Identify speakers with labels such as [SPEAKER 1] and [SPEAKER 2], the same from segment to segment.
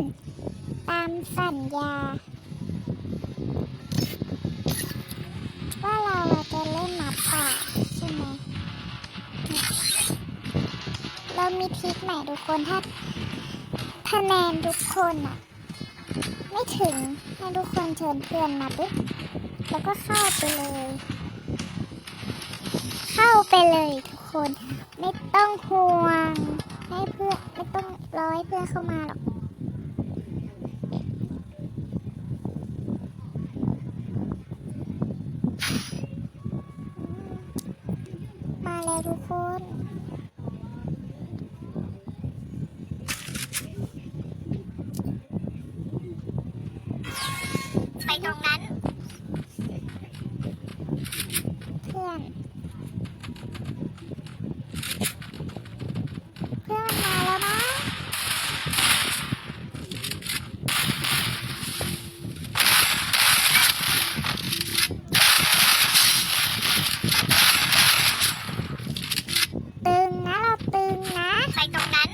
[SPEAKER 1] น ตามสัญญา ว่าเราจะเล่นหมาป่าใช่ไหมเรามีทริคใหม่ทุกคนถ้าคะแนนทุกคนอะไม่ถึงให้ทุกคนเชิญเพื่อนมาปุ๊บแล้วก็เข้าไปเลย เข้าไปเลยทุกคน ไม่ต้องห่วงให้เพื่อนไม่ต้องรอให้เพื่อนเข้ามาหรอก มาแล้วทุกคน
[SPEAKER 2] ไปตรงนั้น
[SPEAKER 1] เพื่อน เพื่อนมันมาแล้วนะ ตึงนะเราตึงนะ
[SPEAKER 2] ไปตรงนั้น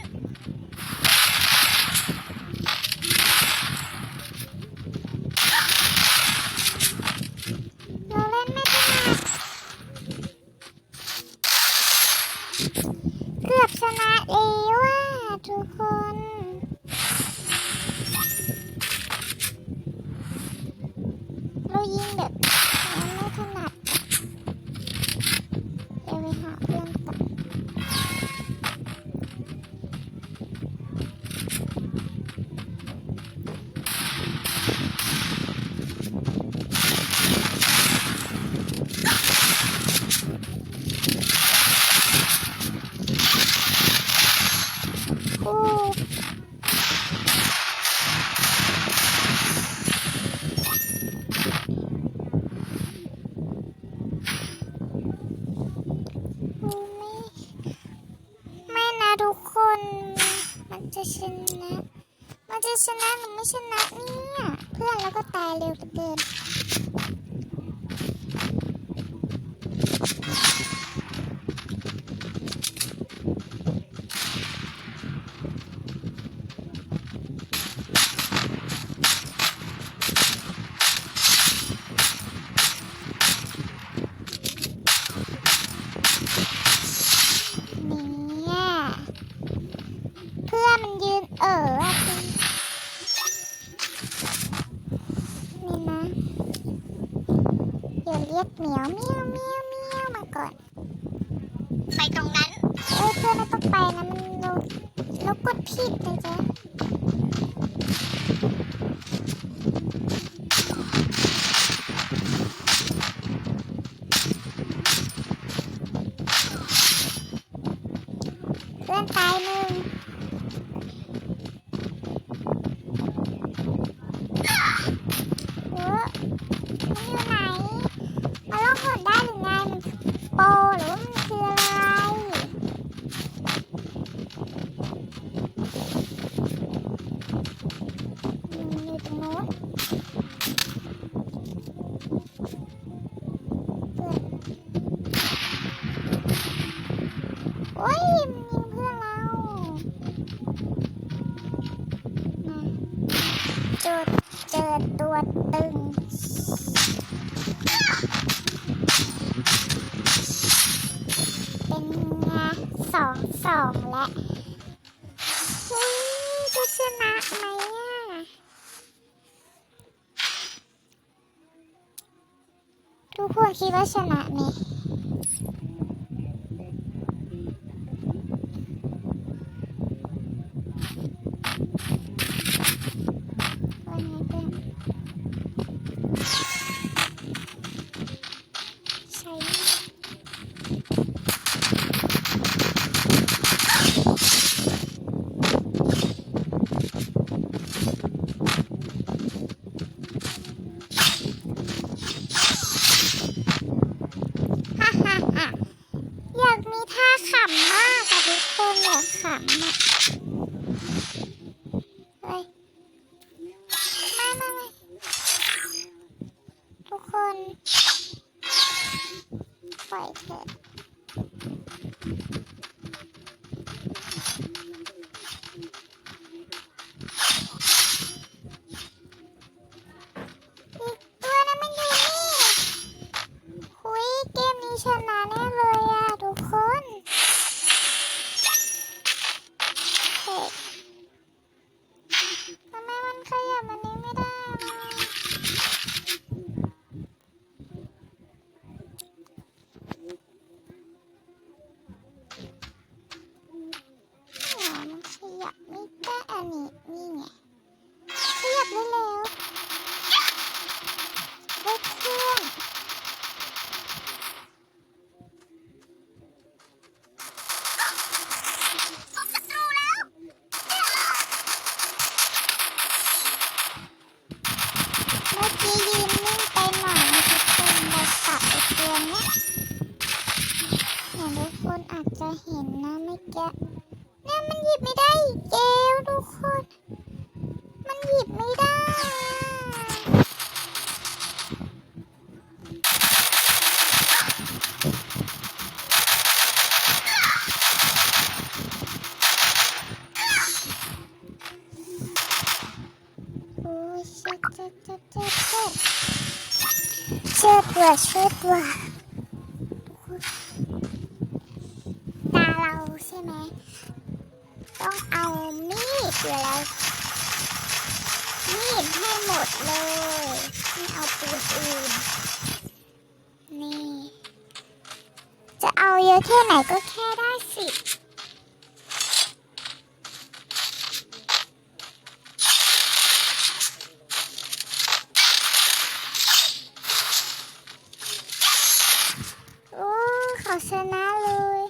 [SPEAKER 1] เราเล่นไม่ถนัด เกือบชนะแล้วอะทุกคน เรายิงแบบมันไม่ถนัดเดี๋ยวไปหาเพื่อนก่อนอู้อู้ไม่ ไม่นะทุกคน มันจะช นะ มันจะชนะหรือไม่ชนะเนี่ย เพื่อนเราก็ตายเร็วเหลือเกิน เนี่ยเพื่อนมันยืนเอออะสินี่นะ เดี๋ยวเรียกเหมียวเมียวเมียวเมียวมาก่อน
[SPEAKER 2] ไปตรงนั้น
[SPEAKER 1] เอ้ยเพื่อนไม่ต้องไปนะมันเราเรากดผิดนะจ๊ะเพื่อนตายหนึ่งเออมันอยู่ไหนมันลองหดได้หรือไง มันโปรหรือว่ามันคืออะไร อืมอยู่ตรงโน้นเพื่อนโอ้ยมันยิงเพื่อนเรามาเจอเจอ ตัวตึง เป็นไงสองสองและเฮ้ยจะชนะไหมอะทุกคนคิดว่าชนะไหมว่าไงเพื่อนใช่ฮ่าฮ่าฮ่าอยากมีท่าขำมากอะทุกคนอยากขำอะเฮ้ยมามามาทุก คนปล่อยเถอะ คนอาจจะเห็นนะเมื่อกี้เนี่ยมันหยิบไม่ได้อีกแล้วทุกคน มันหยิบไม่ได้โอ้ยเช็ดเช็ดเช็ดเช็ดเช็ดเช็ดว่ะเช็ด ต้องเอามีดหรืออะไรมีดให้หมดเลยไม่เอาปืนอื่น นี่ จะเอาเยอะแค่ไหนก็แค่ได้สิ โอ้เขาชนะเลย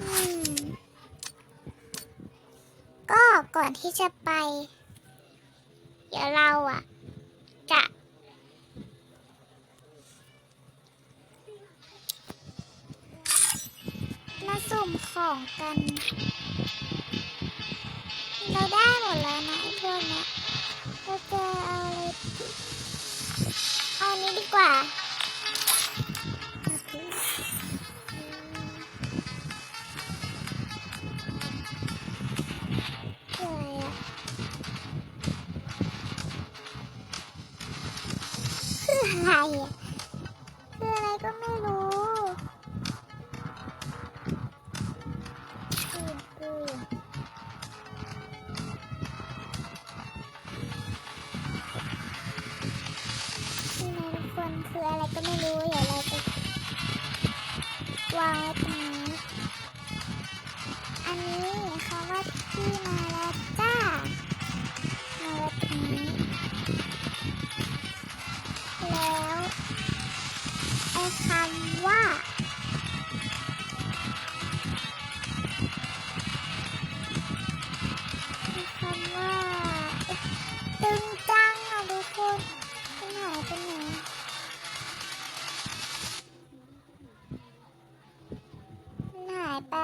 [SPEAKER 1] อืม ก็ก่อน ที่จะไป เดี๋ยวเราอะ จะ มาสุ่มของกัน เราได้หมดแล้วนะไอ้พวกเนี้ย อะไรอะคืออะไรก็ไม่รู้อืมอืมนี่นะทุกคนคืออะไรก็ไม่รู้เดี๋ยวเราจะวางไว้ตรงนี้ อันนี้เขาว่าที่มาแล้วำว่า คำว่า ตึงจังอะทุกคนไปไหนไปไหนมันหายไป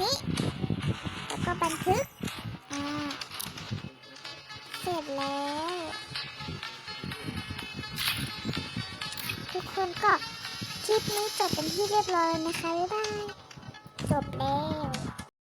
[SPEAKER 1] นี้ แล้วก็บันทึก อ่า เสร็จแล้ว ทุกคนก็คลิปนี้จบเป็นที่เรียบร้อยนะคะ บ๊ายบาย จบแล้ว